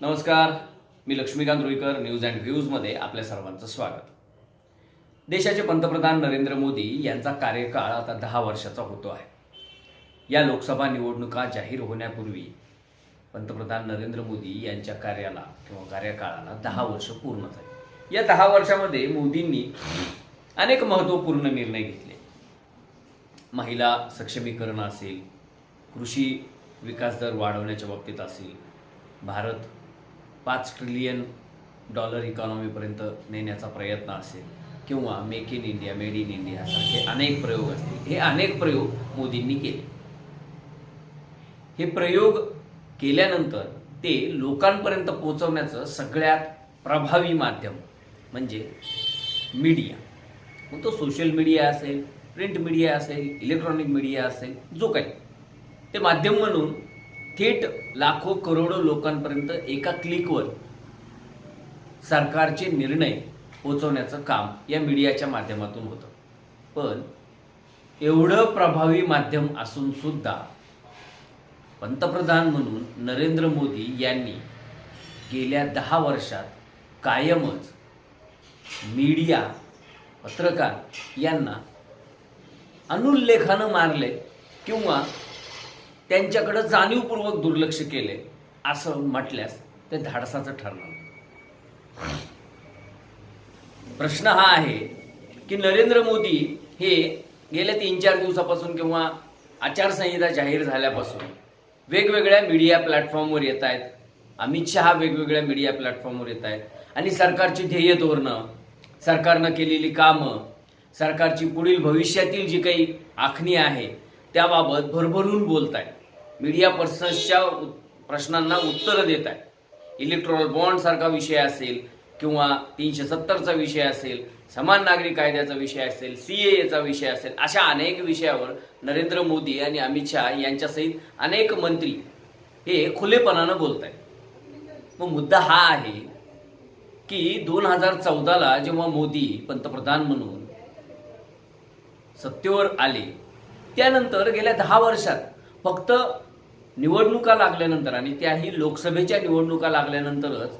नमस्कार मी Laxmikant Ruikar news and व्ह्यूजमध्ये आपल्या सर्वांचं स्वागत. देशाचे पंतप्रधान नरेंद्र मोदी यांचा कार्यकाळ आता दहा वर्षाचा होतो आहे. या लोकसभा निवडणुका जाहीर होण्यापूर्वी पंतप्रधान नरेंद्र मोदी यांच्या कार्याला किंवा कार्यकाळाला दहा वर्ष पूर्ण झाली. या दहा वर्षामध्ये मोदींनी अनेक महत्त्वपूर्ण निर्णय घेतले. महिला सक्षमीकरण असेल कृषी विकास दर वाढवण्याच्या बाबतीत असेल भारत पाच ट्रिलियन डॉलर इकॉनॉमीपर्यंत नेण्याचा प्रयत्न असेल किंवा make in India made in India सारखे अनेक प्रयोग असतील. हे अनेक प्रयोग मोदींनी केले. हे प्रयोग केल्यानंतर ते लोकांपर्यंत पोहोचवण्याचं सगळ्यात प्रभावी माध्यम म्हणजे मीडिया मग तो सोशल मीडिया असेल प्रिंट मीडिया असेल इलेक्ट्रॉनिक मीडिया असेल जो काही. ते माध्यम म्हणून थेट लाखो करोडो लोकांपर्यंत एका क्लिकवर सरकारचे निर्णय पोचवण्याचं काम या मीडियाच्या माध्यमातून होतं. पण एवढं प्रभावी माध्यम असून सुद्धा पंतप्रधान म्हणून नरेंद्र मोदी यांनी गेल्या दहा वर्षात कायमच मीडिया पत्रकार यांना अनुल्लेखानं मारले किंवा त्यांच्याकडं जाणीवपूर्वक दुर्लक्ष केले असं म्हटल्यास ते धाडसाचं ठरणार प्रश्न हा आहे की नरेंद्र मोदी हे गेल्या तीन चार दिवसापासून किंवा आचारसंहिता जाहीर झाल्यापासून वेगवेगळ्या मीडिया प्लॅटफॉर्मवर येत आहेत अमित शहा वेगवेगळ्या मीडिया प्लॅटफॉर्मवर येत आहेत आणि सरकारची ध्येय धोरणं सरकारनं केलेली कामं सरकारची पुढील भविष्यातील जी काही आखणी आहे त्याबाबत भरभरून बोलत आहेत मीडिया पर्सन्सच्या प्रश्नांना उत्तरं देत आहेत इलेक्ट्रॉल बॉन्डसारखा विषय असेल किंवा तीनशे सत्तरचा विषय असेल समान नागरी कायद्याचा विषय असेल सी एचा विषय असेल अशा अनेक विषयावर नरेंद्र मोदी आणि अमित शहा यांच्यासहित अनेक मंत्री हे खुलेपणानं बोलत आहेत. मग मुद्दा हा आहे की दोन हजार चौदाला जेव्हा मोदी पंतप्रधान म्हणून सत्तेवर आले त्यानंतर गेल्या दहा वर्षात फक्त निवडणुका लागल्यानंतर आणि त्याही लोकसभेच्या निवडणुका लागल्यानंतरच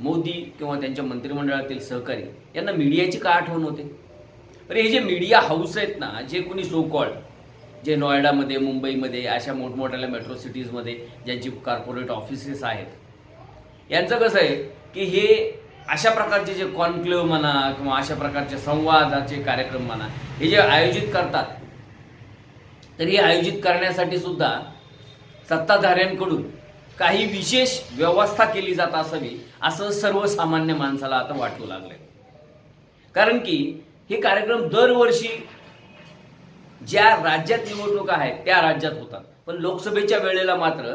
मोदी किंवा त्यांच्या मंत्रिमंडळातील सहकारी यांना मीडियाची का आठवण होते? अरे हे जे मीडिया हाऊस आहेत ना जे कोणी सो कॉल्ड जे नोएडामध्ये मुंबईमध्ये अशा मोठमोठ्या मेट्रो सिटीजमध्ये ज्यांची कॉर्पोरेट ऑफिसेस आहेत यांचं कसं आहे की हे अशा प्रकारचे जे कॉन्क्लेव्ह म्हणा किंवा अशा प्रकारचे संवादाचे कार्यक्रम म्हणा हे जे आयोजित करतात तर हे आयोजित करण्यासाठी सुद्धा सत्ताधाऱ्यांकडून काही विशेष व्यवस्था केली जात असावी असं सर्वसामान्य माणसाला आता वाटू लागलंय. कारण की हे कार्यक्रम दरवर्षी ज्या राज्यात निवडणुका आहेत त्या राज्यात होतात. पण लोकसभेच्या वेळेला मात्र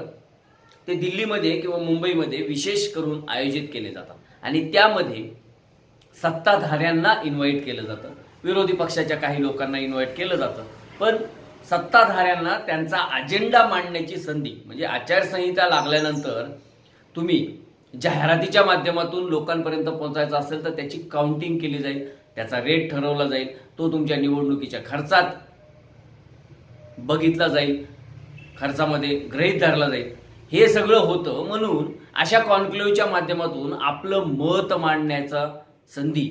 ते दिल्लीमध्ये किंवा मुंबईमध्ये विशेष करून आयोजित केले जातात. आणि त्यामध्ये सत्ताधाऱ्यांना इन्व्हाइट केलं जातं. विरोधी पक्षाच्या काही लोकांना इन्व्हाइट केलं जातं. पण सत्ताधाऱ्यांना त्यांचा अजेंडा मांडण्याची संधी म्हणजे आचारसंहिता लागल्यानंतर तुम्ही जाहिरातीच्या माध्यमातून लोकांपर्यंत पोहोचायचं असेल तर त्याची काउंटिंग केली जाईल त्याचा रेट ठरवला जाईल तो तुमच्या निवडणुकीच्या खर्चात बघितला जाईल खर्चामध्ये गृहीत धरला जाईल. हे सगळं होतं म्हणून अशा कॉन्क्लेव्हच्या माध्यमातून आपलं मत मांडण्याचा संधी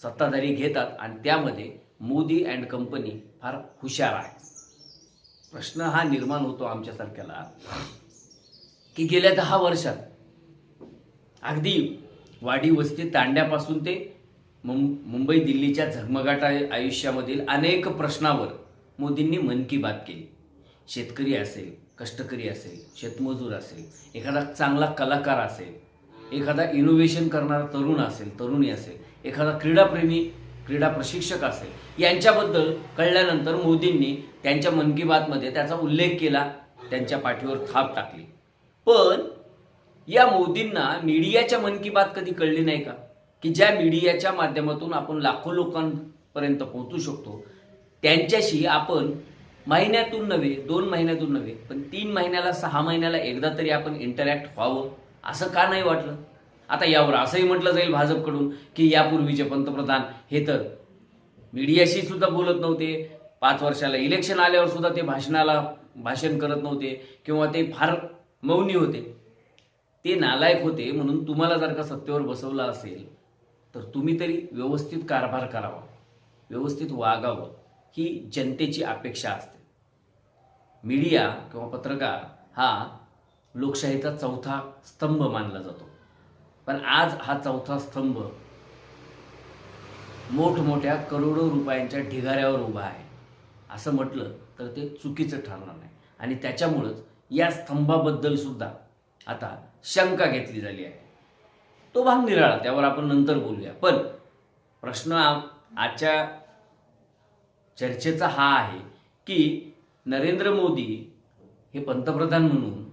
सत्ताधारी घेतात आणि त्यामध्ये मोदी अँड कंपनी फार हुशार आहे प्रश्न हा निर्माण होतो आमच्यासारख्याला की गेल्या दहा वर्षात अगदी वाडी वस्ती तांड्यापासून ते मुंबई दिल्लीच्या झगमगाट आयुष्यामधील अनेक प्रश्नावर मोदींनी मन की बात केली. शेतकरी असेल कष्टकरी असेल शेतमजूर असेल एखादा चांगला कलाकार असेल एखादा इनोव्हेशन करणारा तरुण असेल तरुणी असेल एखादा क्रीडाप्रेमी क्रीडा प्रशिक्षक असेल. यांच्याबद्दल कळल्यानंतर मोदींनी त्यांच्या मन की बातमध्ये त्याचा उल्लेख केला त्यांच्या पाठीवर थाप टाकली. पण या मोदींना मीडियाच्या मन की बात कधी कळली नाही का? की ज्या मीडियाच्या माध्यमातून आपण लाखो लोकांपर्यंत पोहोचू शकतो त्यांच्याशी आपण महिन्यातून नव्हे दोन महिन्यातून नव्हे पण तीन महिन्याला सहा महिन्याला एकदा तरी आपण इंटरॅक्ट व्हावं असं का नाही वाटलं? आता यावर असंही म्हटलं जाईल भाजपकडून की यापूर्वीचे पंतप्रधान हे तर मीडियाशी सुद्धा बोलत नव्हते. पाच वर्षाला इलेक्शन आल्यावर सुद्धा ते भाषणाला भाषण करत नव्हते किंवा ते फार मौनी होते. ते नालायक होते म्हणून तुम्हाला जर का सत्तेवर बसवलं असेल तर तुम्ही तरी व्यवस्थित कारभार करावा. व्यवस्थित वागावं. ही जनतेची अपेक्षा असते. मीडिया किंवा पत्रकार हा लोकशाहीचा चौथा स्तंभ मानला जातो. पण आज हा चौथा स्तंभ मोठमोठ्या करोडो रुपयांच्या ढिगाऱ्यावर उभा आहे. असं म्हटलं तर ते चुकीचं ठरणार नाही. आणि त्याच्यामुळंच या स्तंभाबद्दल सुद्धा आता शंका घेतली झाली आहे. तो भाग निराळा त्यावर आपण नंतर बोलूया. पण प्रश्न आजच्या चर्चेचा हा आहे की नरेंद्र मोदी हे पंतप्रधान म्हणून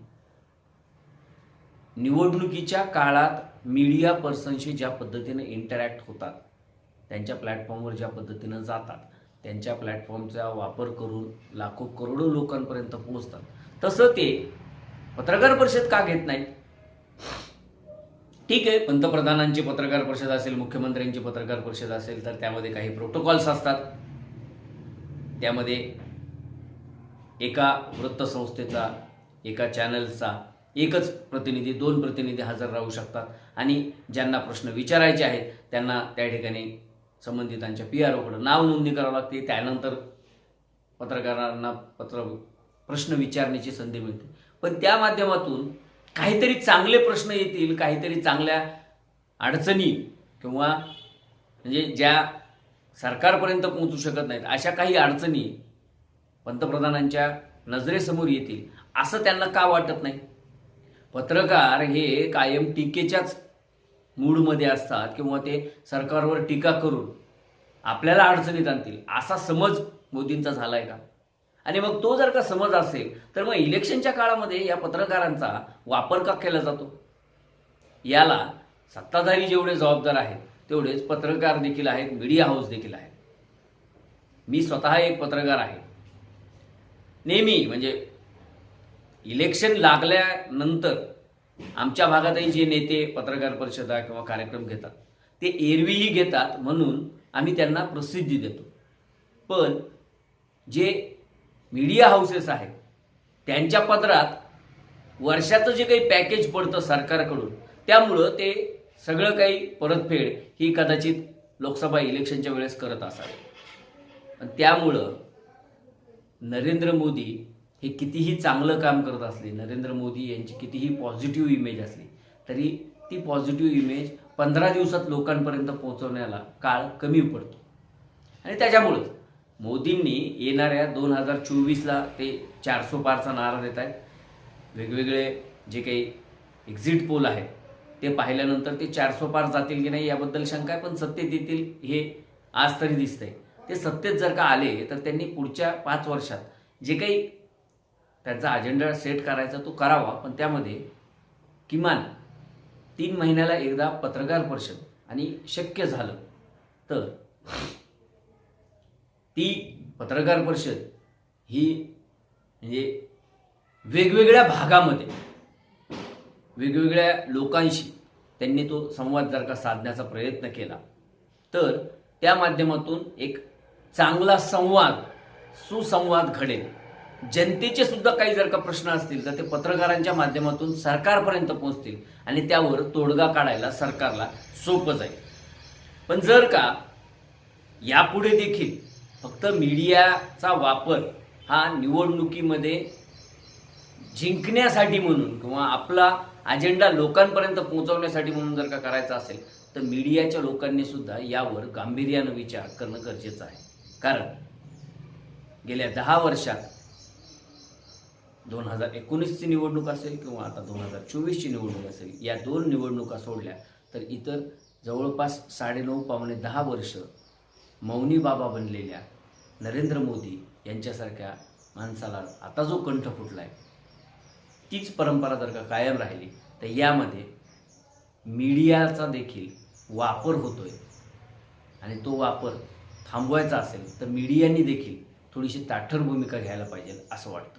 निवडणुकीच्या काळात मीडिया पर्सनशी ज्या पद्धतीनं इंटरॅक्ट होतात त्यांच्या प्लॅटफॉर्मवर ज्या पद्धतीनं जातात त्यांच्या प्लॅटफॉर्मचा वापर करून लाखो करोडो लोकांपर्यंत पोहोचतात. तसं ते पत्रकार परिषद का घेत नाहीत? ठीक आहे पंतप्रधानांची पत्रकार परिषद असेल मुख्यमंत्र्यांची पत्रकार परिषद असेल तर त्यामध्ये काही प्रोटोकॉल्स असतात. त्यामध्ये एका वृत्तसंस्थेचा एका चॅनलचा एकच प्रतिनिधी दोन प्रतिनिधी हजर राहू शकतात. आणि ज्यांना प्रश्न विचारायचे आहेत त्यांना त्या ठिकाणी संबंधितांच्या पी आर ओकडं नाव नोंदणी करावं लागते. त्यानंतर पत्रकारांना पत्र प्रश्न विचारण्याची संधी मिळते. पण त्या माध्यमातून काहीतरी चांगले प्रश्न येतील काहीतरी चांगल्या अडचणी किंवा म्हणजे ज्या सरकारपर्यंत पोहोचू शकत नाहीत अशा काही अडचणी पंतप्रधानांच्या नजरेसमोर येतील असं त्यांना का वाटत नाही? पत्रकार हे कायम टीकेच्याच मूडमध्ये असतात किंवा ते सरकारवर टीका करून आपल्याला अडचणीत आणतील. असा समज मोदींचा झालाय का? आणि मग तो जर का समज असेल तर मग इलेक्शनच्या काळामध्ये या पत्रकारांचा वापर का केला जातो? याला सत्ताधारी जेवढे जबाबदार आहेत तेवढेच पत्रकार देखील आहेत मीडिया हाऊस देखील आहेत. मी स्वतः एक पत्रकार आहे. नेहमी म्हणजे इलेक्शन लागल्यानंतर आमच्या भागातही जे नेते पत्रकार परिषदा किंवा कार्यक्रम घेतात ते एरवीही घेतात म्हणून आम्ही त्यांना प्रसिद्धी देतो. पण जे मीडिया हाऊसेस आहेत त्यांच्या पत्रात वर्षाचं जे काही पॅकेज पडतं सरकारकडून त्यामुळं ते सगळं काही परतफेड ही कदाचित लोकसभा इलेक्शनच्या वेळेस करत असावे. आणि त्यामुळं नरेंद्र मोदी हे कितीही चांगलं काम करत असले नरेंद्र मोदी यांची कितीही पॉझिटिव्ह इमेज असली तरी ती पॉझिटिव्ह इमेज पंधरा दिवसात लोकांपर्यंत पोहोचवण्याला काळ कमी पडतो. आणि त्याच्यामुळंच मोदींनी येणाऱ्या दोन हजार चोवीसला ते चारसो पारचा नारा देत आहेत. वेगवेगळे जे काही एक्झिट पोल आहेत ते पाहिल्यानंतर ते चारसो पार जातील की नाही याबद्दल शंका आहे पण सत्तेत येतील हे आज तरी दिसतंय. ते सत्तेत जर का आले तर त्यांनी पुढच्या पाच वर्षात जे काही त्यांचा अजेंडा सेट करायचा तो करावा पण त्यामध्ये किमान तीन महिन्याला एकदा पत्रकार परिषद आणि शक्य झालं तर ती पत्रकार परिषद ही म्हणजे वेगवेगळ्या भागामध्ये वेगवेगळ्या लोकांशी त्यांनी तो संवाद जर का साधण्याचा प्रयत्न केला तर त्या माध्यमातून एक चांगला संवाद सुसंवाद घडेल. जनतेचे सुद्धा काही जर का प्रश्न असतील तर ते पत्रकारांच्या माध्यमातून सरकारपर्यंत पोहोचतील आणि त्यावर तोडगा काढायला सरकारला सोपं जाईल. पण जर का यापुढे देखील फक्त मीडियाचा वापर हा निवडणुकीमध्ये जिंकण्यासाठी म्हणून किंवा आपला अजेंडा लोकांपर्यंत पोहोचवण्यासाठी म्हणून जर का करायचा असेल तर मीडियाच्या लोकांनी सुद्धा यावर गांभीर्यानं विचार करणं गरजेचं आहे. कारण गेल्या दहा वर्षात दोन हजार एकोणीसची निवडणूक असेल किंवा आता दोन हजार चोवीसची निवडणूक असेल या दोन निवडणुका सोडल्या तर इतर जवळपास साडेनऊ पावणे दहा वर्ष मौनी बाबा बनलेल्या नरेंद्र मोदी यांच्यासारख्या माणसाला आता जो कंठ फुटला आहे तीच परंपरा जर का कायम राहिली तर यामध्ये मीडियाचा देखील वापर होतो आहे आणि तो वापर थांबवायचा असेल तर मीडियानी देखील थोडीशी ताठर भूमिका घ्यायला पाहिजे असं वाटतं.